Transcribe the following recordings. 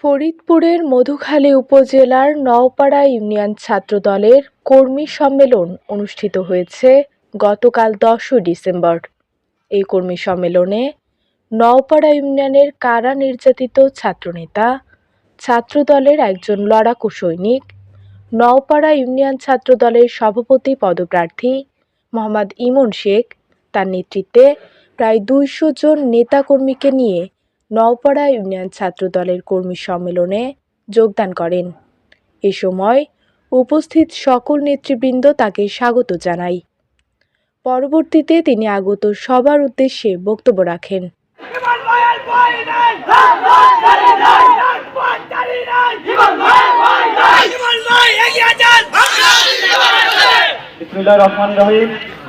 ফরিদপুরের মধুখালী উপজেলার নওপাড়া ইউনিয়ন ছাত্রদলের কর্মী সম্মেলন অনুষ্ঠিত হয়েছে গতকাল দশই ডিসেম্বর। এই কর্মী সম্মেলনে নওপাড়া ইউনিয়নের কারা নির্যাতিত ছাত্রনেতা, ছাত্রদলের একজন লড়াকু সৈনিক, নওপাড়া ইউনিয়ন ছাত্রদলের সভাপতি পদপ্রার্থী মোহাম্মদ ইমন শেখ, তার নেতৃত্বে প্রায় দুইশো জন নেতাকর্মীকে নিয়ে নওপাড়া ইউনিয়ন ছাত্রদলের কর্মী সম্মেলনে যোগদান করেন। এ সময় উপস্থিত সকল নেতৃবৃন্দ তাকে স্বাগত জানায় পরবর্তীতে তিনি আগত সবার উদ্দেশ্যে বক্তব্য রাখেন।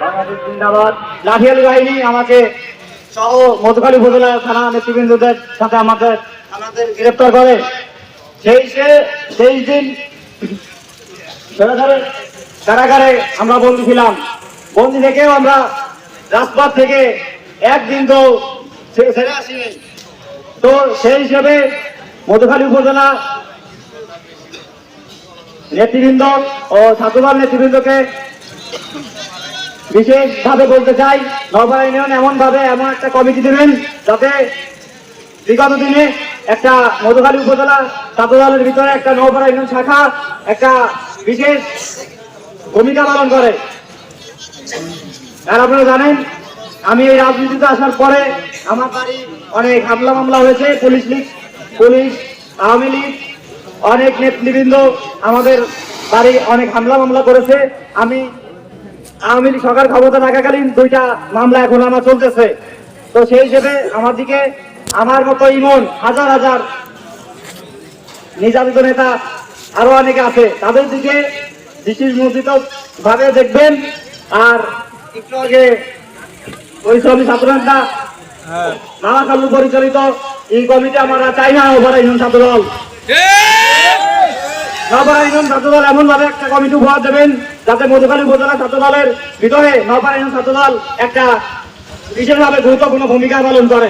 বাংলাদেশ জিন্দাবাদ। লাঠিয়ালি বাহিনী আমাকে সহ মধুখালী উপজেলা থানা নেতৃবৃন্দদের সাথে আমাদের আমাদের গ্রেপ্তার করে। সেই সে, সেই দিন কারাগারে কারাগারে আমরা বন্দী ছিলাম। বন্দী থেকেও আমরা রাজপথ থেকে একদিন তো ছেড়ে আসিনি। তো সেই হিসেবে মধুখালী উপজেলা নেতৃবৃন্দ ও ছাত্রদল নেতৃবৃন্দকে বিশেষভাবে বলতে চাই নবপাড়া ইউনিয়ন এমন ভাবে এমন একটা কমিটি দেবেন যাতে বিগত দিনে একটা মধুখালী উপজেলা ছাত্রদলের ভিতরে একটা নবপাড়া ইউনিয়ন শাখা একটা বিশেষ ভূমিকা পালন করে। আর আপনারা জানেন, আমি এই রাজনীতিতে আসার পরে আমার বাড়ি অনেক হামলা মামলা হয়েছে, police league, police, Awami league, অনেক নেতৃবৃন্দ আমাদের বাড়ি অনেক হামলা মামলা করেছে। আমি আওয়ামী লীগ সরকার ক্ষমতা থাকাকালীন দুইটা মামলা এখন আমার চলতেছে। তো সেই হিসেবে আমার দিকে আমার মতো ইমন হাজার হাজার নির্যাতিত নেতা আরও অনেকে আছে। তাদের দিকে দৃষ্টিমোচিত ভাবে দেখবেন। আর একটু আগে ওই সব ছাত্র নেতা নানা কালু পরিচালিত এই কমিটি আমরা চাই না over union Chhatradal. Union Chhatradal এমন ভাবে একটা কমিটি উপহার দেবেন যাতে মধুখালী উপজেলা ছাত্রদলের ভিতরে ইউনিয়ন ছাত্রদল একটা বিশেষভাবে গুরুত্বপূর্ণ ভূমিকা পালন করে।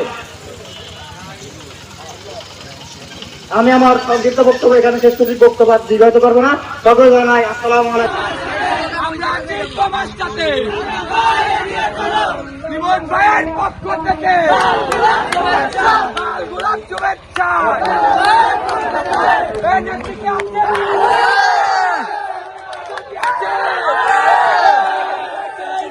আমি আমার সংক্ষিপ্ত বক্তব্য এখানে শেষ করছি, বক্তব্য দীর্ঘায়িত করব না। সকলে জানাই আসসালামু আলাইকুম।